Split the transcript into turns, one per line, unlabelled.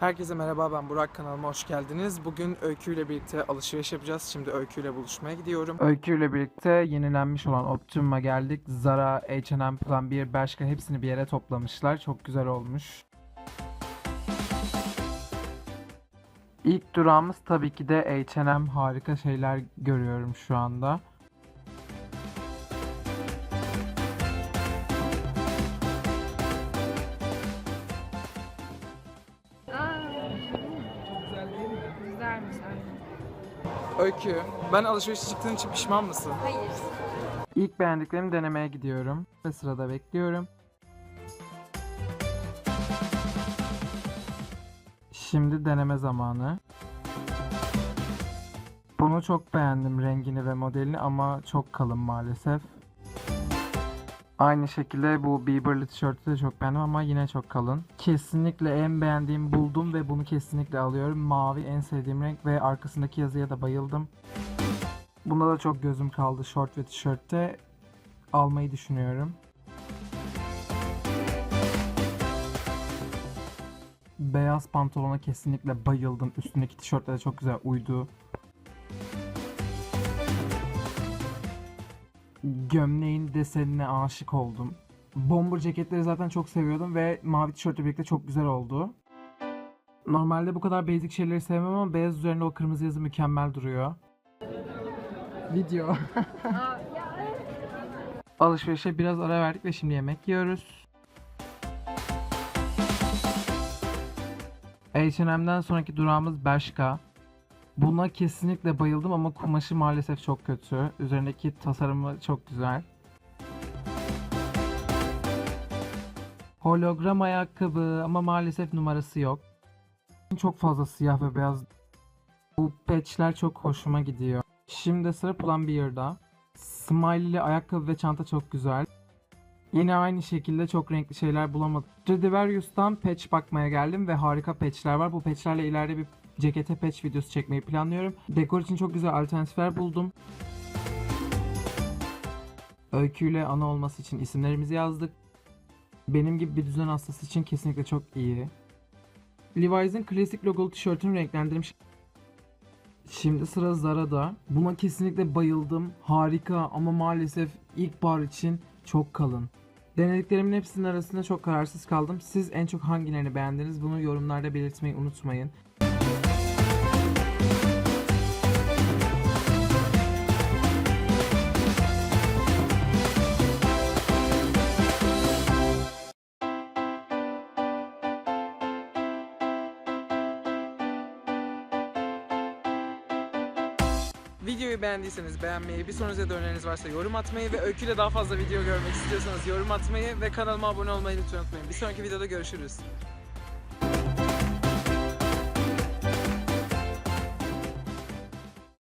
Herkese merhaba ben Burak kanalıma hoş geldiniz. Bugün Öykü ile birlikte alışveriş yapacağız. Şimdi Öykü ile buluşmaya gidiyorum. Öykü ile birlikte yenilenmiş olan Optimum'a geldik. Zara, H&M, Plan 1, Bershka hepsini bir yere toplamışlar. Çok güzel olmuş. İlk durağımız tabii ki de H&M. Harika şeyler görüyorum şu anda. Öykü, ben alışverişe çıktığın için pişman mısın?
Hayır.
İlk beğendiklerimi denemeye gidiyorum. Ve sırada bekliyorum. Şimdi deneme zamanı. Bunu çok beğendim rengini ve modelini ama çok kalın maalesef. Aynı şekilde bu Bieber'lı tişörtü de çok beğendim ama yine çok kalın. Kesinlikle en beğendiğim buldum ve bunu kesinlikle alıyorum. Mavi en sevdiğim renk ve arkasındaki yazıya da bayıldım. Bunda da çok gözüm kaldı short ve tişörtte. Almayı düşünüyorum. Beyaz pantolona kesinlikle bayıldım. Üstündeki tişörtle de çok güzel uydu. Gömleğin desenine aşık oldum. Bomber ceketleri zaten çok seviyordum ve mavi tişörtle birlikte çok güzel oldu. Normalde bu kadar basic şeyleri sevmem ama beyaz üzerinde o kırmızı yazı mükemmel duruyor. Video. Alışverişe biraz ara verdik ve şimdi yemek yiyoruz. H&M'den sonraki durağımız Bershka. Buna kesinlikle bayıldım ama kumaşı maalesef çok kötü. Üzerindeki tasarımı çok güzel. Hologram ayakkabı ama maalesef numarası yok. Çok fazla siyah ve beyaz. Bu patchler çok hoşuma gidiyor. Şimdi sıra Plan Beer'da. Smiley'li ayakkabı ve çanta çok güzel. Yine aynı şekilde çok renkli şeyler bulamadım. Stradivarius'tan patch bakmaya geldim ve harika patchler var. Bu patchlerle ileride bir cekete patch videosu çekmeyi planlıyorum. Dekor için çok güzel alternatifler buldum. Öyküyle ana olması için isimlerimizi yazdık. Benim gibi bir düzen hastası için kesinlikle çok iyi. Levi's'in klasik logolu tişörtünü renklendirmiş. Şimdi sıra Zara'da. Buna kesinlikle bayıldım. Harika ama maalesef ilkbahar için çok kalın. Denediklerimin hepsinin arasında çok kararsız kaldım. Siz en çok hangilerini beğendiniz? Bunu yorumlarda belirtmeyi unutmayın. Videoyu beğendiyseniz beğenmeyi, bir sonraki de öneriniz varsa yorum atmayı ve Öykü'yle daha fazla video görmek istiyorsanız yorum atmayı ve kanalıma abone olmayı lütfen unutmayın. Bir sonraki videoda görüşürüz.